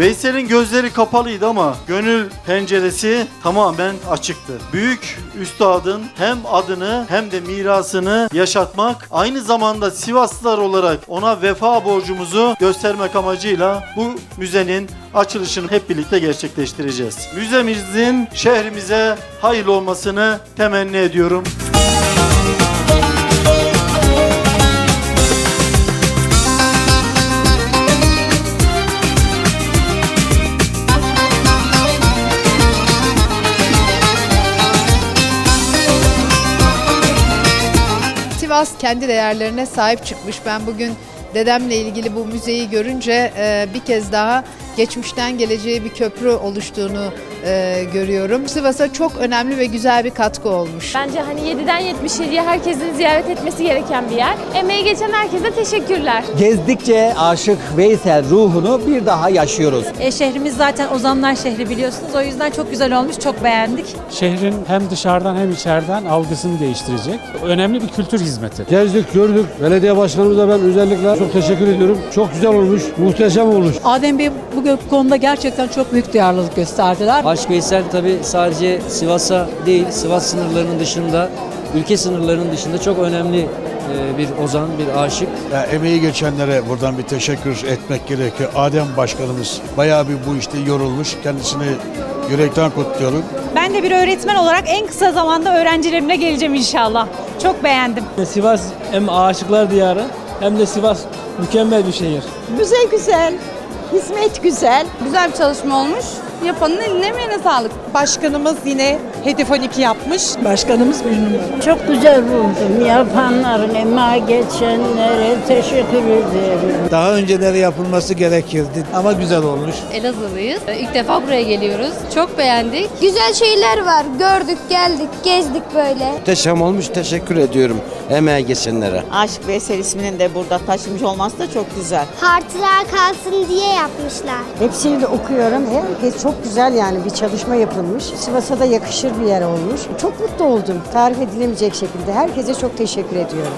Veysel'in gözleri kapalıydı ama gönül penceresi tamamen açıktı. Büyük üstadın hem adını hem de mirasını yaşatmak, aynı zamanda Sivaslılar olarak ona vefa borcumuzu göstermek amacıyla bu müzenin açılışını hep birlikte gerçekleştireceğiz. Müzemizin şehrimize hayırlı olmasını temenni ediyorum. Sivas kendi değerlerine sahip çıkmış. Ben bugün dedemle ilgili bu müzeyi görünce e, bir kez daha geçmişten geleceğe bir köprü oluştuğunu e, görüyorum. Sivas'a çok önemli ve güzel bir katkı olmuş. Bence hani 7'den 77'ye herkesin ziyaret etmesi gereken bir yer. Emeği geçen herkese teşekkürler. Gezdikçe aşık Veysel ruhunu bir daha yaşıyoruz. E, şehrimiz zaten Ozanlar şehri biliyorsunuz. O yüzden çok güzel olmuş, çok beğendik. şehrin hem dışarıdan hem içeriden algısını değiştirecek. Önemli bir kültür hizmeti. Gezdik, gördük. Belediye başkanımıza ben özellikle çok teşekkür ediyorum. Çok güzel olmuş, muhteşem olmuş. Adem Bey bu konuda gerçekten çok büyük duyarlılık gösterdiler. Aşk Veysel tabi sadece Sivas'a değil, Sivas sınırlarının dışında, ülke sınırlarının dışında çok önemli e, bir ozan, bir aşık. Ya emeği geçenlere buradan bir teşekkür etmek gerekiyor. Adem Başkanımız bayağı bir bu işte yorulmuş. Kendisini yürekten kutluyorum. Ben de bir öğretmen olarak en kısa zamanda öğrencilerimle geleceğim inşallah. Çok beğendim. Sivas hem aşıklar diyarı hem de Sivas mükemmel bir şehir. Müze güzel, hizmet güzel. Güzel bir çalışma olmuş. Yapanın eline emeğine sağlık. Başkanımız yine Hedef 12 yapmış. Başkanımız bir numara. Çok güzel buldum. Yapanların, emeği geçenlere teşekkür ederim. Daha önceleri yapılması gerekirdi ama güzel olmuş. Elazığlıyız. İlk defa buraya geliyoruz. Çok beğendik. Güzel şeyler var. Gördük, geldik, gezdik böyle. Muhteşem olmuş, teşekkür ediyorum emeği geçenlere. Aşk Veysel isminin de burada taşımış olması da çok güzel. Hatıra kalsın diye yapmışlar. Hepsini de okuyorum. Herkes çok güzel yani bir çalışma yapılmış. Sivas'a da yakışır bir yer olmuş. Çok mutlu oldum. Tarif edilemeyecek şekilde. Herkese çok teşekkür ediyorum.